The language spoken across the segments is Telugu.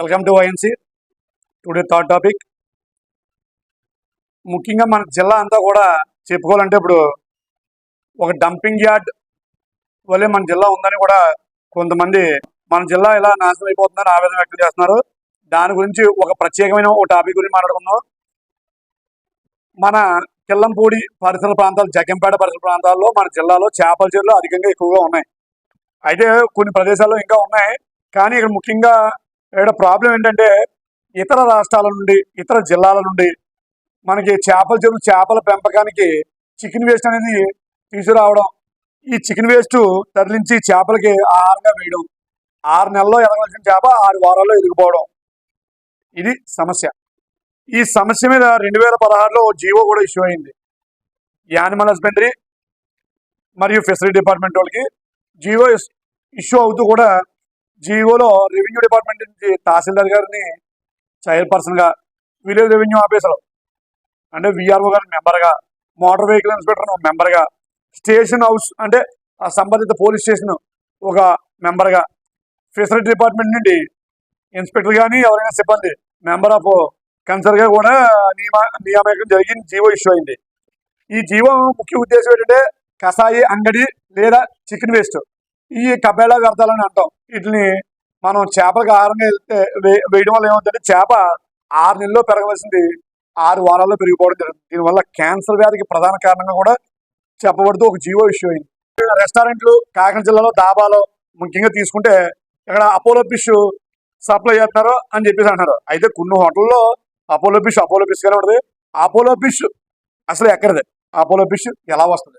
Welcome to YNC today third topic ముఖ్యంగా మన జిల్లా అంతా కూడా చెప్పుకోవాలంటే ఇప్పుడు ఒక డంపింగ్ యార్డ్ వల్లే మన జిల్లా ఉందని కూడా కొంతమంది మన జిల్లా ఇలా నాశనం అయిపోతుందని ఆవేదన వ్యక్తం చేస్తున్నారు. దాని గురించి ఒక ప్రత్యేకమైన ఒక టాపిక్ గురించి మాట్లాడుకుందాం. మన కిల్లంపూడి పరిసర ప్రాంతాలు జగంపేట పరిసర ప్రాంతాల్లో మన జిల్లాలో చేపల చెరువులు అధికంగా ఎక్కువగా ఉన్నాయి. అయితే కొన్ని ప్రదేశాల్లో ఇంకా ఉన్నాయి. కానీ ఇక్కడ ముఖ్యంగా ఇక్కడ ప్రాబ్లం ఏంటంటే ఇతర రాష్ట్రాల నుండి ఇతర జిల్లాల నుండి మనకి చేపల చెరువు చేపల పెంపకానికి చికెన్ వేస్ట్ అనేది తీసుకురావడం ఈ చికెన్ వేస్ట్ తరలించి చేపలకి ఆహారంగా వేయడం ఆరు నెలల్లో ఎదగవలసిన చేప ఆరు వారాల్లో ఎదిగిపోవడం. ఇది సమస్య. ఈ సమస్య మీద రెండు వేల పదహారులో జీవో కూడా ఇష్యూ అయింది. యానిమల్ హస్బెండరీ మరియు ఫిషరీ డిపార్ట్మెంట్ వాళ్ళకి జీవో ఇష్యూ అవుతూ కూడా జీవోలో రెవెన్యూ డిపార్ట్మెంట్ నుంచి తహసీల్దార్ గారిని చైర్పర్సన్గా విలేజ్ రెవెన్యూ ఆఫీసర్ అంటే విఆర్ఓ గారిని మెంబర్గా మోటార్ వెహికల్ ఇన్స్పెక్టర్ మెంబర్గా స్టేషన్ హౌస్ అంటే ఆ సంబంధిత పోలీస్ స్టేషన్ ఒక మెంబర్గా ఫిషరీ డిపార్ట్మెంట్ నుండి ఇన్స్పెక్టర్ కానీ ఎవరైనా సిబ్బంది మెంబర్ ఆఫ్ కన్సర్గా కూడా నియమ నియామకం జరిగింది జీవో ఇష్యూ అయింది. ఈ జీవో ముఖ్య ఉద్దేశం ఏంటంటే కషాయి అంగడి లేదా చికెన్ వేస్ట్. ఈ కబేళా వ్యర్థాలని అంటాం. వీటిని మనం చేపలకు ఆహారంగా వెళ్తే వే- వేయడం వల్ల ఏమవుతుందంటే చేప ఆరు నెలల్లో పెరగవలసింది ఆరు వారాల్లో పెరిగిపోవడం జరుగుతుంది. దీనివల్ల క్యాన్సర్ వ్యాధికి ప్రధాన కారణంగా కూడా చెప్పబడుతూ ఒక జీవో ఇష్యూ అయింది. రెస్టారెంట్లు కాకినాడ జిల్లాలో దాబాలో ముఖ్యంగా తీసుకుంటే ఇక్కడ అపోలో ఫిష్ సప్లై చేస్తున్నారు అని చెప్పేసి అంటున్నారు. అయితే కొన్ని హోటల్లో అపోలో ఫిష్ అపోలో ఫిష్ గానే ఉంటుంది. అపోలో ఫిష్ అసలు ఎక్కడది? అపోలో ఫిష్ ఎలా వస్తుంది?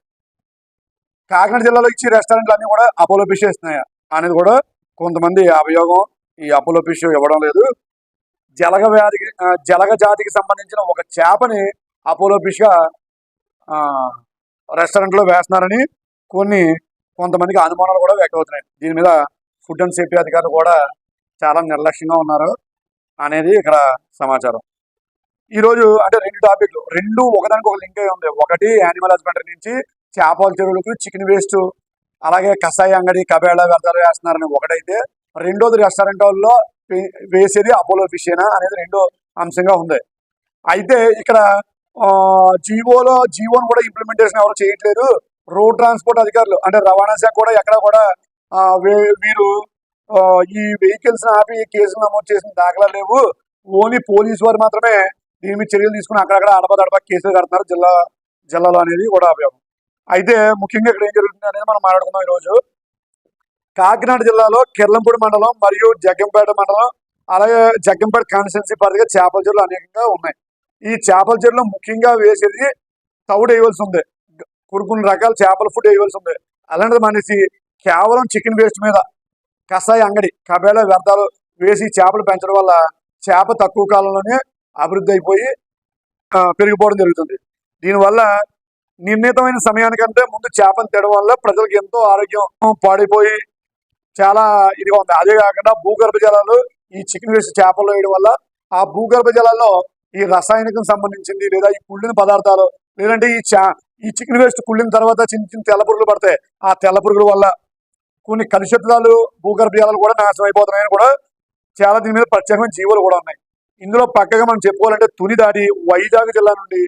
కాకినాడ జిల్లాలో ఇచ్చి రెస్టారెంట్లు అన్ని కూడా అపోలో ఫిష్ ఇస్తున్నాయా అనేది కూడా కొంతమంది అభియోగం. ఈ అపోలో ఫిష్ ఇవ్వడం లేదు. జలగ వ్యాధికి జలగ జాతికి సంబంధించిన ఒక చేపని అపోలో ఫిష్గా రెస్టారెంట్లో వేస్తున్నారని కొన్ని కొంతమందికి అనుమానాలు కూడా వ్యక్తమవుతున్నాయి. దీని మీద ఫుడ్ అండ్ సేఫ్టీ అధికారులు కూడా చాలా నిర్లక్ష్యంగా ఉన్నారు అనేది ఇక్కడ సమాచారం. ఈ రోజు అంటే రెండు టాపిక్లు. రెండు ఒకదానికి ఒక లింక్ అయి ఉంది. ఒకటి యానిమల్ హస్బెండరీ నుంచి చేపల చెరువులకు చికెన్ వేస్ట్ అలాగే కషాయ అంగడి కబేళ వ్యర్థాలు వేస్తున్నారని ఒకటైతే రెండోది రెస్టారెంట్లో వేసేది అపోలో ఫిషేనా అనేది రెండో అంశంగా ఉంది. అయితే ఇక్కడ ఆ, జీవోలో జీవోను కూడా ఇంప్లిమెంటేషన్ ఎవరు చేయట్లేదు. రోడ్ ట్రాన్స్పోర్ట్ అధికారులు అంటే రవాణా శాఖ కూడా ఎక్కడ కూడా వీరు ఈ వెహికల్స్ ఆపి కేసులు నమోదు చేసిన దాఖలా లేవు. ఓన్లీ పోలీసు వారు మాత్రమే దీని మీద చర్యలు తీసుకుని అక్కడక్కడ అడపదడప కేసులు కడుతున్నారు. జిల్లా జిల్లాలో అనేది కూడా అభియోగం అయితే ముఖ్యంగా ఇక్కడ ఏం జరుగుతుంది అనేది మనం మాట్లాడుకుందాం ఈరోజు. కాకినాడ జిల్లాలో కిర్లంపూడి మండలం మరియు జగ్గంపేట మండలం అలాగే జగ్గంపేట కాన్స్టిట్యున్సీ పరిధిగా చేపల చెరువులు అనేకంగా ఉన్నాయి. ఈ చేపల చెరువులో ముఖ్యంగా వేసేది తౌడు వేయవలసి ఉంది. కొన్ని కొన్ని రకాల చేపల ఫుడ్ వేయవలసి ఉంది. అలాంటిది మనిషి కేవలం చికెన్ వేస్ట్ మీద కషాయ అంగడి కబేళ వ్యర్థాలు వేసి చేపలు పెంచడం వల్ల చేప తక్కువ కాలంలోనే అభివృద్ధి అయిపోయి పెరిగిపోవడం జరుగుతుంది. దీనివల్ల నిర్ణీతమైన సమయానికంటే ముందు చేపను తినడం వల్ల ప్రజలకు ఎంతో ఆరోగ్యం పాడైపోయి చాలా ఇదిగా ఉంది. అదే కాకుండా భూగర్భ జలాలు ఈ చికెన్ వేస్ట్ చేపలు వేయడం వల్ల ఆ భూగర్భ జలాల్లో ఈ రసాయనికం సంబంధించింది లేదా ఈ కుళ్ళిన పదార్థాలు లేదంటే ఈ చా ఈ చికెన్ వేస్ట్ కుళ్ళిన తర్వాత చిన్న చిన్న తెల్ల పురుగులు పడతాయి. ఆ తెల్ల పురుగుల వల్ల కొన్ని కలుషితాలు భూగర్భ జలాలు కూడా నాశనం అయిపోతున్నాయని కూడా చాలా దీని మీద ప్రత్యేకమైన జీవులు కూడా ఉన్నాయి. ఇందులో పక్కగా మనం చెప్పుకోవాలంటే తుని దాటి వైజాగ్ జిల్లా నుండి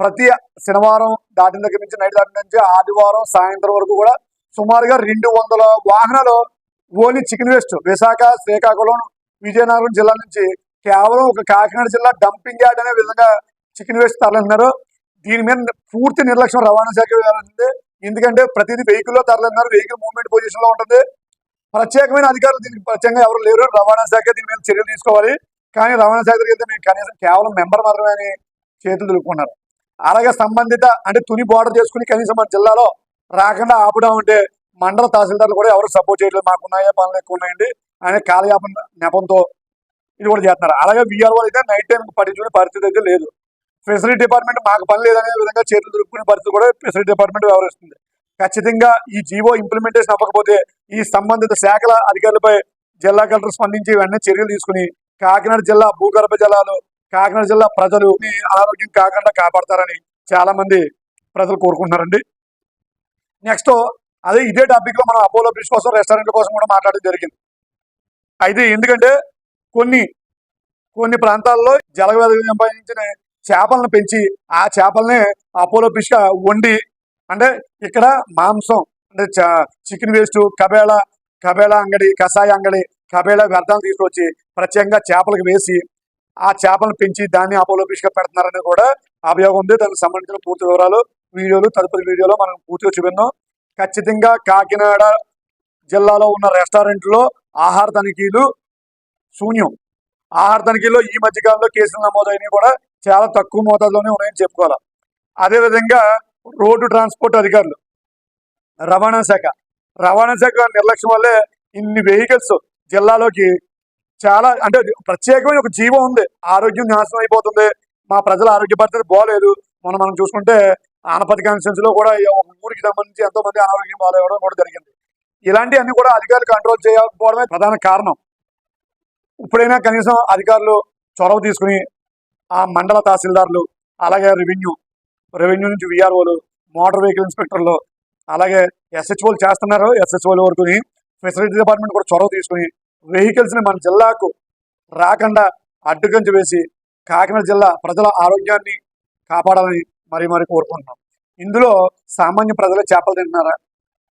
ప్రతి శనివారం దాటిన దగ్గర నుంచి నైట్ దాటిన నుంచి ఆదివారం సాయంత్రం వరకు కూడా సుమారుగా రెండు వందల వాహనాలు only chicken waste. Visakha Srikakulam Vizianagaram జిల్లా నుంచి కేవలం ఒక కాకినాడ జిల్లా డంపింగ్ యార్డ్ అనే విధంగా చికెన్ వేస్ట్ తరలిస్తున్నారు. దీని మీద పూర్తి నిర్లక్ష్యం రవాణా శాఖ వేయాల్సింది ఎందుకంటే ప్రతిదీ వెహికల్లో తరలిస్తున్నారు. వెహికల్ మూవ్మెంట్ పొజిషన్లో ఉంటుంది. ప్రత్యేకమైన అధికారులు దీనికి ప్రత్యేకంగా ఎవరు లేరు. రవాణా శాఖ దీని మీద చర్యలు తీసుకోవాలి. కానీ రవాణా శాఖ దగ్గర మేము కనీసం కేవలం మెంబర్ మాత్రమే అని చేతులు దులుపుకున్నారు అలాగే సంబంధిత అంటే తుని బోర్డర్ చేసుకుని కనీసం మన జిల్లాలో రాకుండా ఆపడం అంటే మండల తహసీల్దార్లు కూడా ఎవరు సపోర్ట్ చేయట్లేదు. మాకున్నాయే పనులు ఎక్కువ ఉన్నాయండి అనే కాలయాపన నెపంతో ఇది కూడా చేస్తున్నారు. అలాగే విఆర్ఓ అయితే నైట్ టైం పట్టించుకునే పరిస్థితి అయితే లేదు. ఫెసిలిటీ డిపార్ట్మెంట్ మాకు పని లేదనే విధంగా చేతులు దొరుకునే పరిస్థితి కూడా ఫెసిలిటీ డిపార్ట్మెంట్ వ్యవహరిస్తుంది. ఖచ్చితంగా ఈ జీవో ఇంప్లిమెంటేషన్ అవ్వకపోతే ఈ సంబంధిత శాఖల అధికారులపై జిల్లా కలెక్టర్ స్పందించి వెంటనే చర్యలు తీసుకుని కాకినాడ జిల్లా భూగర్భ జలాలు కాకినాడ జిల్లా ప్రజలు ఈ ఆరోగ్యం కాకుండా కాపాడతారని చాలా మంది ప్రజలు కోరుకుంటున్నారండి. నెక్స్ట్ అదే ఇదే టాపిక్లో మనం అపోలో బ్రిడ్జ్ కోసం రెస్టారెంట్ల కోసం కూడా మాట్లాడడం జరిగింది. అయితే ఎందుకంటే కొన్ని కొన్ని ప్రాంతాల్లో జలవ్యాధి సంపాదించిన చేపలను పెంచి ఆ చేపల్ని అపోలో ఫిష్ వండి అంటే ఇక్కడ మాంసం అంటే చికెన్ వేస్ట్ కబేళ కబేళ అంగడి కషాయ అంగడి కబేళ వ్యర్థాలు తీసుకొచ్చి ప్రత్యేకంగా చేపలకు వేసి ఆ చేపలను పెంచి దాన్ని అపోలో ఫిష్ పెడుతున్నారని కూడా అభియోగం ఉంది. దానికి సంబంధించిన పూర్తి వివరాలు వీడియోలు తదుపరి వీడియోలో మనం పూర్తిగా చూపిందాం ఖచ్చితంగా కాకినాడ జిల్లాలో ఉన్న రెస్టారెంట్లో ఆహార తనిఖీలు శూన్యం. ఆహార తనిఖీలో ఈ మధ్య కాలంలో కేసులు నమోదైనవి కూడా చాలా తక్కువ మోతాదులోనే ఉన్నాయని చెప్పుకోవాలి. అదేవిధంగా రోడ్డు ట్రాన్స్పోర్ట్ అధికారులు రవాణా శాఖ. రవాణా శాఖ నిర్లక్ష్యం వల్లే ఇన్ని వెహికల్స్ జిల్లాలోకి చాలా అంటే ప్రత్యేకమైన ఒక జీవం ఉంది. ఆరోగ్యం నాశనం అయిపోతుంది. మా ప్రజల ఆరోగ్య పరిస్థితి బాగోలేదు మనం మనం చూసుకుంటే ఆనపతి కాన్స్టిట్యూన్సీ లో కూడా ఒక ఊరికి సంబంధించి ఎంతో మంది అనారోగ్యం బాగాలేవడం కూడా జరిగింది. ఇలాంటివన్నీ కూడా అధికారులు కంట్రోల్ చేయకపోవడమే ప్రధాన కారణం. ఇప్పుడైనా కనీసం అధికారులు చొరవ తీసుకుని ఆ మండల తహసీల్దార్లు అలాగే రెవెన్యూ రెవెన్యూ నుంచి విఆర్ఓలు మోటార్ వెహికల్ ఇన్స్పెక్టర్లు అలాగే ఎస్హెచ్ఓలు చేస్తున్నారు ఎస్హెచ్ఓలు వరకుని ఫెసిలిటీ డిపార్ట్మెంట్ కూడా చొరవ తీసుకుని వెహికల్స్ని మన జిల్లాకు రాకుండా అడ్డుకంచి వేసి కాకినాడ జిల్లా ప్రజల ఆరోగ్యాన్ని కాపాడాలని మరి మరి కోరుకుంటున్నాం. ఇందులో సామాన్య ప్రజలు చేపలు తింటున్నారా?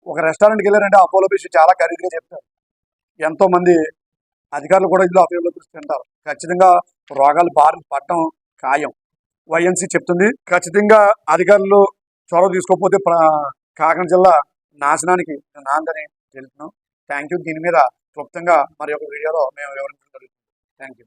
ఒక రెస్టారెంట్కి వెళ్ళారంటే అపోలో ఫిష్ చాలా ఖరీదుగా చెప్తారు. ఎంతోమంది అధికారులు కూడా ఇందులో అపోలో ఫిష్ తింటారు. ఖచ్చితంగా రోగాలు బారి పడటం ఖాయం. వైఎన్సీ చెప్తుంది ఖచ్చితంగా అధికారులు చొరవ తీసుకోకపోతే కాకినాడ జిల్లా నాశనానికి నాందని తెలుపుతున్నాం థ్యాంక్ యూ దీని మీద క్లుప్తంగా మరి ఒక వీడియోలో మేము వివరించడం జరుగుతుంది. Thank you